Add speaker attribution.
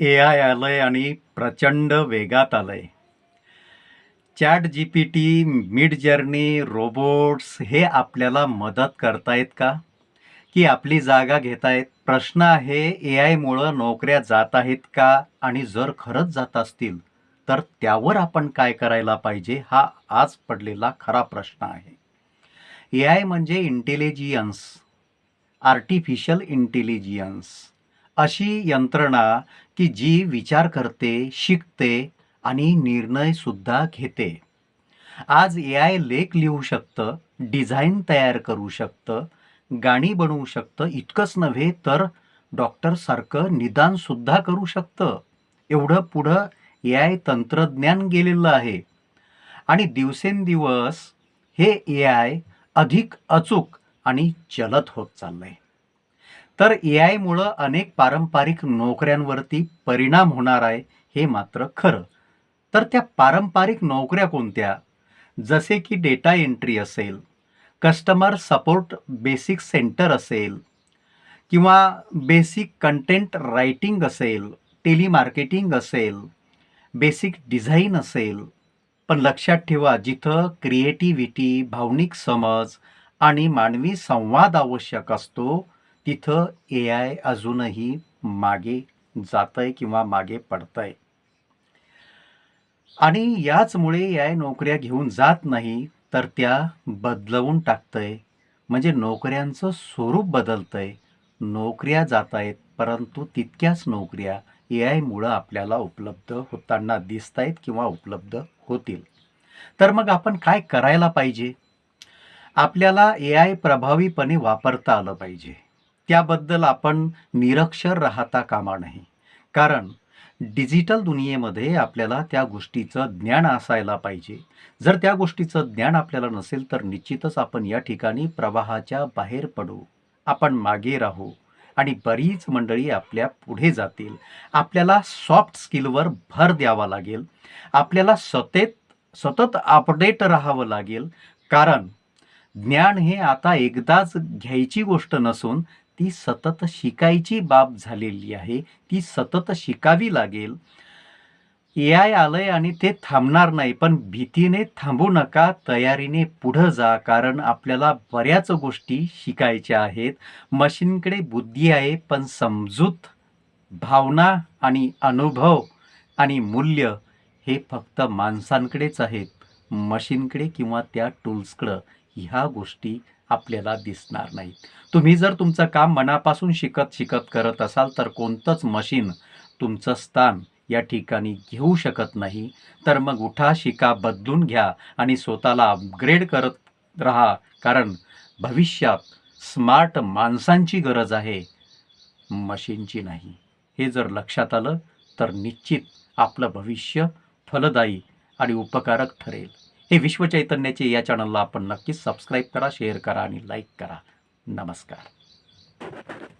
Speaker 1: ए I आलं आहे आणि प्रचंड वेगात आलं आहे chat G P T Midjourney robots हे आपल्याला मदत करतायत का? की आपली जागा घेतायत? प्रश्न आहे ए आयमुळं नोकऱ्या जात आहेत का? आणि जर खरंच जात असतील तर त्यावर आपण काय करायला पाहिजे? हा आज पडलेला खरा प्रश्न आहे. ए आय म्हणजे इंटेलिजियन्स आर्टिफिशियल इंटेलिजियन्स. अशी यंत्रणा की जी विचार करते शिकते आणि निर्णयसुद्धा घेते. आज ए आय लेख लिहू शकतं डिझाईन तयार करू शकतं गाणी बनवू शकतं इतकंच नव्हे तर डॉक्टरसारखं निदानसुद्धा करू शकतं. एवढं पुढं ए आय तंत्रज्ञान गेलेलं आहे. आणि दिवसेंदिवस हे ए आय अधिक अचूक आणि जलद होत चाललं आहे तर ए आयमुळं अनेक पारंपरिक नोकऱ्यांवरती परिणाम होणार आहे हे मात्र खरं. तर त्या पारंपरिक नोकऱ्या कोणत्या? जसे की डेटा एंट्री असेल कस्टमर सपोर्ट बेसिक सेंटर असेल किंवा बेसिक कंटेंट रायटिंग असेल टेलिमार्केटिंग असेल बेसिक डिझाईन असेल. पण लक्षात ठेवा जिथं क्रिएटिव्हिटी भावनिक समज आणि मानवी संवाद आवश्यक असतो तिथं ए आय अजूनही मागे जातंय किंवा मागे पडतंय. आणि याचमुळे ए आय नोकऱ्या घेऊन जात नाही तर त्या बदलवून टाकतंय. म्हणजे नोकऱ्यांचं स्वरूप बदलतंय. नोकऱ्या जात आहेत परंतु तितक्याच नोकऱ्या ए आयमुळं आपल्याला उपलब्ध होताना दिसत आहेत किंवा उपलब्ध होतील. तर मग आपण काय करायला पाहिजे? आपल्याला ए आय प्रभावीपणे वापरता आलं पाहिजे. त्याबद्दल आपण निरक्षर राहता कामा नाही कारण डिजिटल दुनियेमध्ये आपल्याला त्या गोष्टीचं ज्ञान असायला पाहिजे. जर त्या गोष्टीचं ज्ञान आपल्याला नसेल तर निश्चितच आपण या ठिकाणी प्रवाहाच्या बाहेर पडू. आपण मागे राहू आणि बरीच मंडळी आपल्या पुढे जातील. आपल्याला सॉफ्ट स्किलवर भर द्यावा लागेल. आपल्याला सतत सतत अपडेट राहावं लागेल. कारण ज्ञान हे आता एकदाच घ्यायची गोष्ट नसून ती सतत शिकायची बाब झालेली आहे ती सतत शिकावी लागेल. ए आय आलंय आणि ते थांबणार नाही पण भीतीने थांबू नका तयारीने पुढं जा कारण आपल्याला बऱ्याच गोष्टी शिकायच्या आहेत. मशीनकडे बुद्धी आहे पण समजूत भावना आणि अनुभव आणि मूल्य हे फक्त माणसांकडेच आहेत. मशीनकडे किंवा त्या टूल्सकडं ह्या गोष्टी आपल्याला दिसणार नाही. तुम्ही जर तुमचं काम मनापासून शिकत शिकत करत असाल तर कोणतंच मशीन तुमचं स्थान या ठिकाणी घेऊ शकत नाही. तर मग उठा शिका बदलून घ्या आणि स्वतःला अपग्रेड करत राहा. कारण भविष्यात स्मार्ट माणसांची गरज आहे मशीनची नाही. हे जर लक्षात आलं तर निश्चित आपलं भविष्य फलदायी आणि उपकारक ठरेल. हे विश्वचैतन्याचे या चॅनलला आपण नक्कीच सबस्क्राईब करा शेअर करा आणि लाईक करा. नमस्कार.